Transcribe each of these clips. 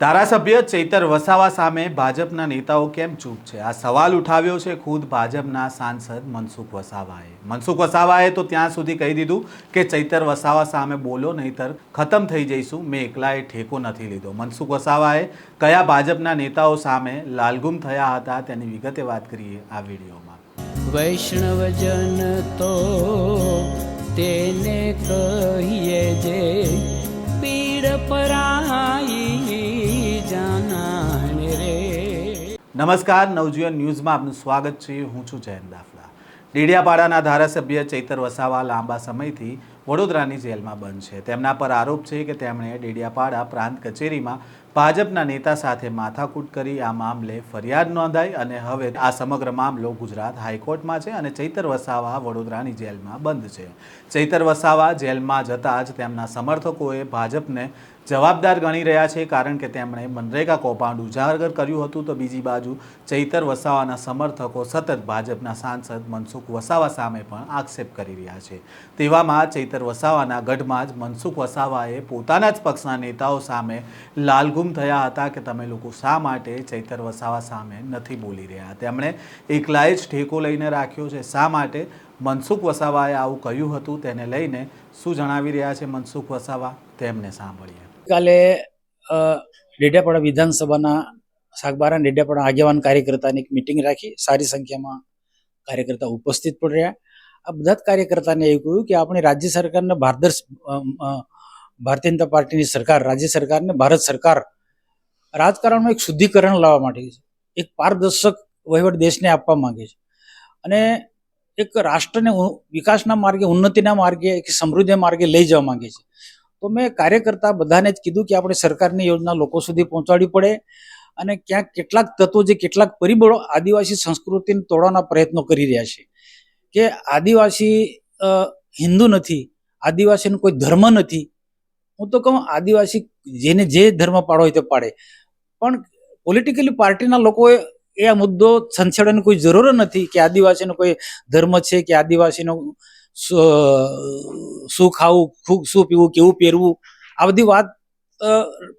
ધારાસભ્ય ચૈતર વસાવા સામે ભાજપના નેતાઓ કેમ ચૂપ છે? આ સવાલ ઉઠાવ્યો છે ખુદ ભાજપના સાંસદ મનસુખ વસાવાએ. મનસુખ વસાવાએ તો ત્યાં સુધી કહી દીધું કે ચૈતર વસાવા સામે બોલો, નહીતર ખતમ થઈ જઈશું. મેં એકલાએ ઠેકો નથી લીધો. મનસુખ વસાવાએ કયા ભાજપના નેતાઓ સામે લાલગુમ થયા હતા તેની વિગતે વાત કરીએ આ વિડીયોમાં. વૈષ્ણવજન તો તેને કહીએ જે પીડ પરાઈ નમસ્કાર, નવજીવન ન્યૂઝમાં આપનું સ્વાગત છે. હું છું જયંત દાફલા. ડેડિયાપાડાના ધારાસભ્ય ચૈતર વસાવા લાંબા સમયથી વડોદરાની જેલમાં બંધ છે. તેમના પર આરોપ છે કે તેમણે ડેડિયાપાડા પ્રાંત કચેરીમાં ભાજપના નેતા સાથે માથાકૂટ કરી આ મામલે ફરિયાદ નોંધાઈ અને હવે આ સમગ્ર મામલો ગુજરાત હાઈકોર્ટમાં છે અને ચૈતર વસાવા વડોદરાની જેલમાં બંધ છે. ચૈતર વસાવા જેલમાં જતાં જ તેમના સમર્થકોએ ભાજપને જવાબદાર ગણી રહ્યા છે કારણ કે તેમણે મનરેગા કૌભાંડ ઉજાગર કર્યું હતું તો બીજી બાજુ ચૈતર વસાવાના સમર્થકો સતત ભાજપના સાંસદ મનસુખ વસાવા સામે પણ આક્ષેપ કરી રહ્યા છે. તેવામાં ચૈતર વસાવાના ગઢમાં જ મનસુખ વસાવાએ પોતાના જ પક્ષના નેતાઓ સામે લાલગુમ થયા હતા કે તમે લોકો શા માટે ચૈતર વસાવા સામે નથી બોલી રહ્યા? તેમણે એકલાએ જ ઠેકો લઈને રાખ્યો છે. શા માટે? મનસુખ વસાવાએ આવું કહ્યું હતું. તેને લઈને શું જણાવી રહ્યા છે મનસુખ વસાવા? તેમને સાંભળીએ. કાલે ડેડિયાપાડા વિધાનસભાના સાગબારા ડેડિયાપાડા આગેવાન કાર્યકર્તાની એક મિટિંગ રાખી. સારી સંખ્યામાં કાર્યકર્તા ઉપસ્થિત પણ રહ્યા. આ બધા જ કાર્યકર્તાને એવું કહ્યું કે આપણે રાજ્ય સરકારને ભારદર્શ ભારતીય જનતા પાર્ટીની સરકાર, રાજ્ય સરકારને ભારત સરકાર રાજકારણમાં એક શુદ્ધિકરણ લાવવા માટે છે. એક પારદર્શક વહીવટ દેશને આપવા માંગે છે. અને એક રાષ્ટ્રને વિકાસના માર્ગે, ઉન્નતિના માર્ગે, એક સમૃદ્ધિ માર્ગે લઈ જવા માંગે છે. તો મેં કાર્યકર્તા બધાને જ કીધું કે આપણે સરકારની યોજના લોકો સુધી પહોંચાડવી પડે અને ક્યાંક કેટલાક તત્વો જે કેટલાક પરિબળો આદિવાસી સંસ્કૃતિને તોડવાના પ્રયત્નો કરી રહ્યા છે. કે આદિવાસી હિન્દુ નથી, આદિવાસીનો કોઈ ધર્મ નથી. હું તો કહું આદિવાસી જેને જે ધર્મ પાડો હોય તે પાડે. પણ પોલિટિકલી પાર્ટીના લોકોએ એ આ મુદ્દો સંછેડવાની કોઈ જરૂર નથી કે આદિવાસીનો કોઈ ધર્મ છે કે આદિવાસીનો શું ખાવું, ખૂબ શું પીવું, કેવું પહેરવું, આ બધી વાત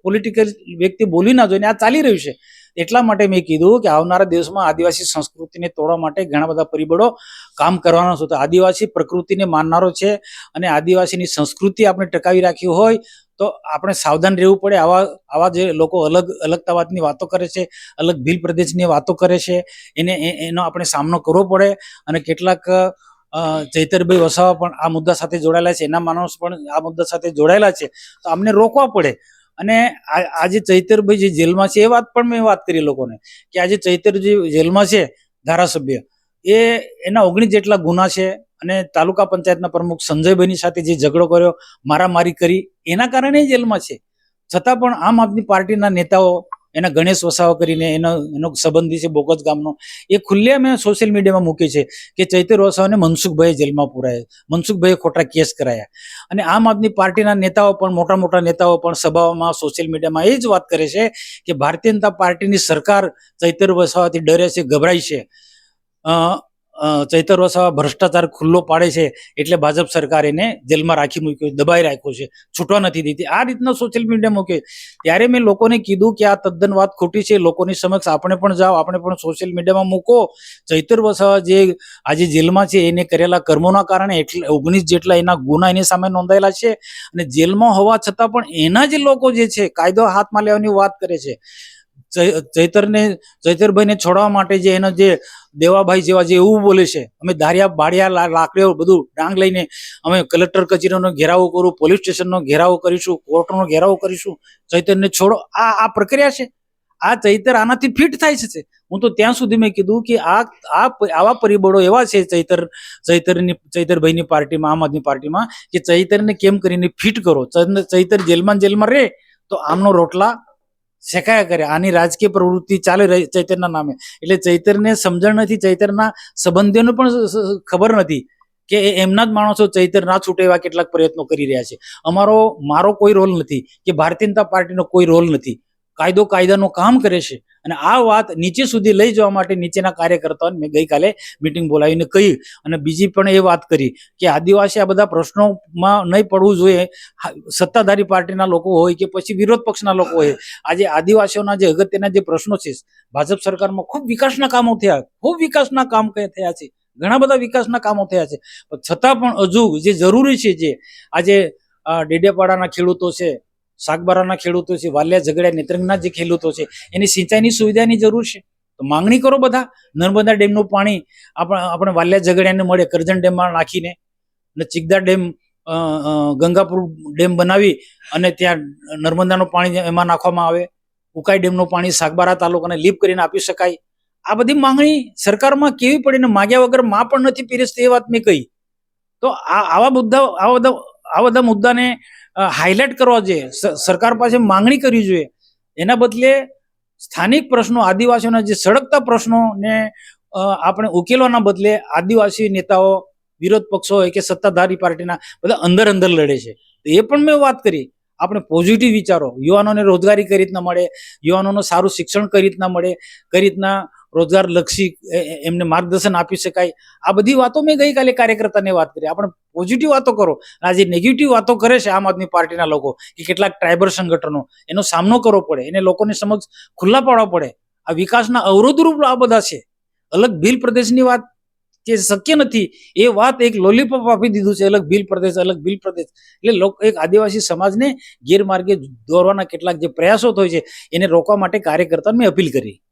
પોલિટિકલ વ્યક્તિ બોલી ના જોઈએ આ ચાલી રહ્યું છે. એટલા માટે મેં કીધું કે આવનારા દિવસમાં આદિવાસી સંસ્કૃતિને તોડવા માટે ઘણા બધા પરિબળો કામ કરવાના છે. તો આદિવાસી પ્રકૃતિને માનનારો છે અને આદિવાસીની સંસ્કૃતિ આપણે ટકાવી રાખી હોય તો આપણે સાવધાન રહેવું પડે. આવા આવા જે લોકો અલગ, અલગતાવાદની વાતો કરે છે, અલગ ભીલ પ્રદેશની વાતો કરે છે, એને એનો આપણે સામનો કરવો પડે અને કેટલાક ચૈતરભાઈ વસાવા પણ આ મુદ્દા સાથે જોડાયેલા છે, એના માણસ પણ આ મુદ્દા સાથે જોડાયેલા છે, તો અમને રોકવા પડે. અને આજે ચૈતરભાઈ જે જેલમાં છે, એ વાત પણ મેં વાત કરી લોકોને, કે આજે ચૈતર જે જેલમાં છે, ધારાસભ્ય, એ એના ઓગણીસ જેટલા ગુના છે, અને તાલુકા પંચાયતના પ્રમુખ સંજયભાઈની સાથે જે ઝઘડો કર્યો, મારામારી કરી, એના કારણે જેલમાં છે. છતાં પણ આમ આદમી પાર્ટીના નેતાઓ એના ગણેશ વસાવા કરીને એનો એનો સંબંધી છે બોગજ ગામનો, એ ખુલ્લે મેં સોશિયલ મીડિયામાં મૂકી છે કે ચૈતર વસાવાને મનસુખભાઈએ જેલમાં પુરાયા. મનસુખભાઈએ ખોટા કેસ કરાયા. અને આમ આદમી પાર્ટીના નેતાઓ પણ, મોટા મોટા નેતાઓ પણ સભાઓમાં સોશિયલ મીડિયામાં એ જ વાત કરે છે કે ભારતીય જનતા પાર્ટીની સરકાર ચૈતર વસાવાથી ડરે છે, ગભરાય છે. ચૈતર વસાવા ભ્રષ્ટાચાર ખુલ્લો પાડે છે એટલે ભાજપ સરકાર એને જેલમાં રાખી મૂક્યો દબાઈ રાખ્યો છે, છૂટવા નથી દીધી. આ રીતના સોશિયલ મીડિયા મૂકે ત્યારે મેં લોકોને કીધું કે આ તદ્દન વાત ખોટી છે, લોકોની સમક્ષ આપણે પણ જાઓ, આપણે પણ સોશિયલ મીડિયામાં મૂકો. ચૈતર વસાવા જે આજે જેલમાં છે, એને કરેલા કર્મોના કારણે એટલે ઓગણીસ જેટલા એના ગુના એની સામે નોંધાયેલા છે અને જેલમાં હોવા છતાં પણ એના જે લોકો જે છે, કાયદો હાથમાં લેવાની વાત કરે છે. ચૈતરને, ચૈતરભાઈને છોડવા માટે જે એનો જે દેવાભાઈ જેવા જે એવું બોલે છે, અમે દારિયા બાળિયા લાકડીઓ બધું ડાંગ લઈને અમે કલેક્ટર કચેરીનો ઘેરાવો કરું, પોલીસ સ્ટેશનનો ઘેરાવો કરીશું, કોર્ટનો ઘેરાવો કરીશું, ચૈતરને છોડો. આ આ પ્રક્રિયા છે. આ ચૈતર આનાથી ફિટ થાય છે. હું તો ત્યાં સુધી મેં કીધું કે આ આવા પરિબળો એવા છે ચૈતર, ચૈતરની, ચૈતરભાઈની પાર્ટીમાં, આમ આદમી પાર્ટીમાં, કે ચૈતરને કેમ કરીને ફિટ કરો? ચૈતર જેલમાં જેલમાં રહે, તો આમનો રોટલા શેકાયા કરે. આની રાજકીય પ્રવૃત્તિ ચાલી રહી ચૈતરના નામે. એટલે ચૈતરને સમજણ નથી. ચૈતરના સંબંધીઓને પણ ખબર નથી કે એમના જ માણસો ચૈતર ના છૂટે એવા કેટલાક પ્રયત્નો કરી રહ્યા છે. અમારો, મારો કોઈ રોલ નથી કે ભારતીય જનતા પાર્ટીનો કોઈ રોલ નથી. કાયદો કાયદાનું કામ કરે છે. અને આ વાત નીચે સુધી લઈ જવા માટે નીચેના કાર્યકર્તાઓને મેં ગઈકાલે મિટિંગ બોલાવીને કહી. અને બીજી પણ એ વાત કરી કે આદિવાસી આ બધા પ્રશ્નોમાં નહીં પડવું જોઈએ. સત્તાધારી પાર્ટીના લોકો હોય કે પછી વિરોધ પક્ષના લોકો હોય. આજે આદિવાસીઓના જે અગત્યના જે પ્રશ્નો છે, ભાજપ સરકારમાં ખૂબ વિકાસના કામો થયા. ખૂબ વિકાસના કામ થયા છે. ઘણા બધા વિકાસના કામો થયા છે. છતાં પણ હજુ જે જરૂરી છે જે, આજે, આ ડેડિયાપાડાના ખેડૂતો છે શાકબારાના ખેડૂતો છે, વાલિયા ઝઘડિયા, નેત્રંગના જે ખેડૂતો છે, એની સિંચાઈની સુવિધાની જરૂર છે. તો માંગણી કરો બધા, નર્મદા ડેમનું પાણી આપણે આપણે વાલિયા ઝઘડિયાને મળે, કરજણ ડેમમાં નાખીને, અને ચિકદા ડેમ ગંગાપુર ડેમ બનાવી અને ત્યાં નર્મદાનું પાણી એમાં નાખવામાં આવે. ઉકાઈ ડેમનું પાણી સાગબારા તાલુકાને લીપ કરીને આપી શકાય. આ બધી માંગણી સરકારમાં કેવી પડીને માગ્યા વગરમાં પણ નથી પીરસતી એ વાત મેં કહી. તો આ, આવા બધા આવા બધા આવા બધા મુદ્દાને હાઇલાઇટ કરવા જોઈએ. સરકાર પાસે માંગણી કરવી જોઈએ. એના બદલે સ્થાનિક પ્રશ્નો, આદિવાસીઓના જે સળગતા પ્રશ્નોને આપણે ઉકેલવાના બદલે આદિવાસી નેતાઓ, વિરોધ પક્ષો હોય કે સત્તાધારી પાર્ટીના બધા અંદર અંદર લડે છે. તો એ પણ મેં વાત કરી. આપણે પોઝિટિવ વિચારો. યુવાનોને રોજગારી કઈ રીતના મળે? યુવાનોને સારું શિક્ષણ કઈ રીતના મળે? કઈ રીતના રોજગાર લક્ષી, એ- એ- એમને માર્ગદર્શન આપી શકાય. આ બધી વાતો મેં ગઈકાલે કાર્યકર્તાને વાત કરી. આપણે પોઝિટિવ વાતો કરો. આ જે નેગેટિવ વાતો કરે છે આમ આદમી પાર્ટીના લોકો કે કેટલાક ટ્રાઇબલ સંગઠનો. એનો સામનો કરવો પડે. એને લોકોની સમક્ષ ખુલ્લા પાડવા પડે. આ વિકાસના અવરોધરૂપ આ બધા છે. અલગ ભીલ પ્રદેશની વાત જે શક્ય નથી, એ વાત એક લોલીપોપ આપી દીધું છે. અલગ ભીલ પ્રદેશ, અલગ ભીલ પ્રદેશ. એટલે લોકો, એક આદિવાસી સમાજને ગેરમાર્ગે દોરવાના કેટલાક જે પ્રયાસો થાય છે, એને રોકવા માટે કાર્યકર્તાને મેં અપીલ કરી.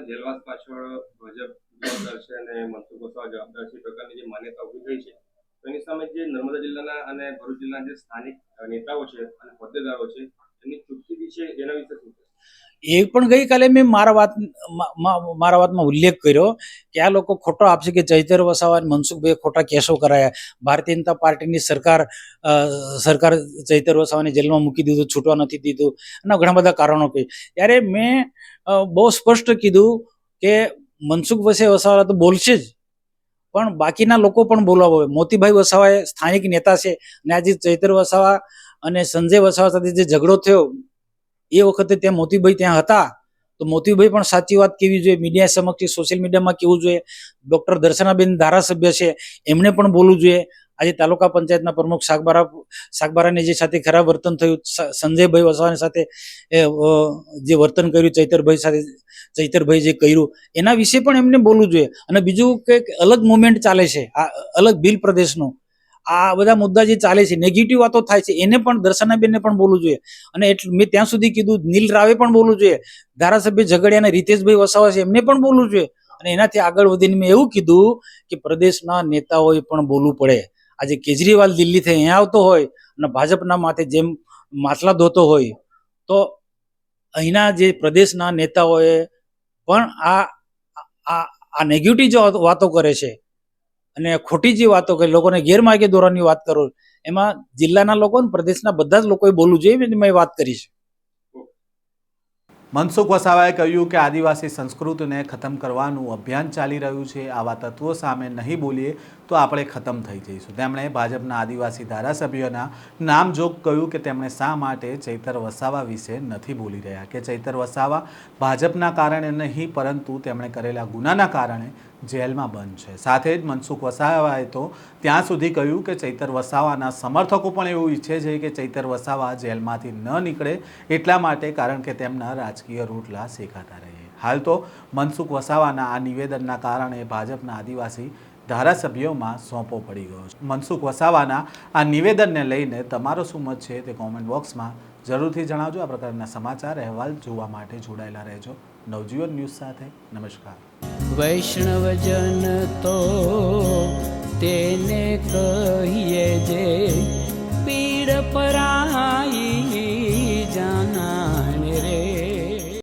ચૈત્ર જેલવાસ પાછળ ભાજપ જવાબદાર છે અને મનસુખ વસાવા જવાબદાર છે પ્રકારની જે માન્યતા ઊભી થઈ છે એની સામે જે નર્મદા જિલ્લાના અને ભરૂચ જિલ્લાના જે સ્થાનિક નેતાઓ છે અને હોદ્દેદારો છે, એમની ચૂકતી છે એના વિશે શું? એ પણ ગઈકાલે મેં મારા વાત મારા વાતમાં ઉલ્લેખ કર્યો કે આ લોકો ખોટો આપશે કે ચૈતર વસાવા અને મનસુખભાઈ ખોટા કેસો કરાયા. ભારતીય જનતા પાર્ટીની સરકાર સરકાર ચૈતર વસાવાને જેલમાં મૂકી દીધું, છૂટવા નથી દીધું અને ઘણા બધા કારણો કહી ત્યારે મેં બહુ સ્પષ્ટ કીધું કે મનસુખ વસે વસાવા તો બોલશે જ, પણ બાકીના લોકો પણ બોલાવો મોતીભાઈ વસાવા એ સ્થાનિક નેતા છે અને આજે ચૈતર વસાવા અને સંજય વસાવા સાથે જે ઝઘડો થયો એ વખતે ત્યાં મોતીભાઈ ત્યાં હતા. તો મોતીભાઈ પણ સાચી વાત કેવી જોઈએ? મીડિયા સમક્ષ સોશિયલ મીડિયામાં કેવું જોઈએ? ડોક્ટર દર્શનાબેન ધારાસભ્ય છે, એમણે પણ બોલવું જોઈએ. આજે તાલુકા પંચાયતના પ્રમુખ શાકબારા શાકબારાની જે સાથે ખરાબ વર્તન થયું સંજયભાઈ વસાવાની સાથે જે વર્તન કર્યું, ચૈતરભાઈ સાથે, ચૈતરભાઈ જે કર્યું, એના વિશે પણ એમને બોલવું જોઈએ. અને બીજું કંઈક અલગ મુવમેન્ટ ચાલે છે. આ, અલગ ભીલ પ્રદેશનું. આ બધા મુદ્દા જે ચાલે છે નેગેટિવ વાતો થાય છે, એને પણ દર્શનાબેનને પણ બોલવું જોઈએ. અને એટલું, મેં ત્યાં સુધી કીધું, નીલ રાવે પણ બોલવું જોઈએ. ધારાસભ્ય ઝઘડિયા અને રીતેશભાઈ વસાવા છે, એમને પણ બોલવું જોઈએ. અને એનાથી આગળ વધીને મેં એવું કીધું કે પ્રદેશના નેતાઓએ પણ બોલવું પડે. આજે કેજરીવાલ દિલ્હીથી અહીંયા આવતો હોય અને ભાજપના માથે જેમ માટલા ધોતો હોય, તો અહીંના જે પ્રદેશના નેતાઓએ પણ આ આ આ નેગેટિવ જે વાતો કરે છે. અને ખોટી જે વાતો કરી લોકોને ગેરમાર્ગે દોરવાની વાત કરો, એમાં જિલ્લાના લોકો પ્રદેશના બધા જ લોકોએ બોલવું જોઈએ મેં વાત કરી છે. મનસુખ વસાવાએ કહ્યું કે આદિવાસી સંસ્કૃતિને ખતમ કરવાનું અભિયાન ચાલી રહ્યું છે. આવા તત્વો સામે નહીં બોલીએ તો આપણે ખતમ થઈ જઈશું. તેમણે ભાજપના આદિવાસી ધારાસભ્યોના નામજોગ કહ્યું કે તેમણે શા માટે ચૈતર વસાવા વિશે નથી બોલી રહ્યા કે ચૈતર વસાવા ભાજપના કારણે નહીં, પરંતુ તેમણે કરેલા ગુનાના કારણે જેલમાં બંધ છે. સાથે જ મનસુખ વસાવાએ તો ત્યાં સુધી કહ્યું કે ચૈતર વસાવાના સમર્થકો પણ એવું ઈચ્છે છે કે ચૈતર વસાવા જેલમાંથી ન નીકળે એટલા માટે કારણ કે તેમના રાજકીય રોટલા શેકાતા રહે. હાલ તો મનસુખ વસાવાના આ નિવેદનના કારણે ભાજપના આદિવાસી ધારાસભ્યોમાં સોંપો પડી ગયો છે. મનસુખ વસાવાના આ નિવેદનને લઈને તમારો શું મત છે તે કોમેન્ટ બોક્સમાં જરૂરથી જણાવજો. આ પ્રકારના સમાચાર અહેવાલ જોવા માટે જોડાયેલા રહેજો. નવજીવન ન્યૂઝ સાથે નમસ્કાર. વૈષ્ણવજન તો તેને કહીએ જે પીડ પરાઈ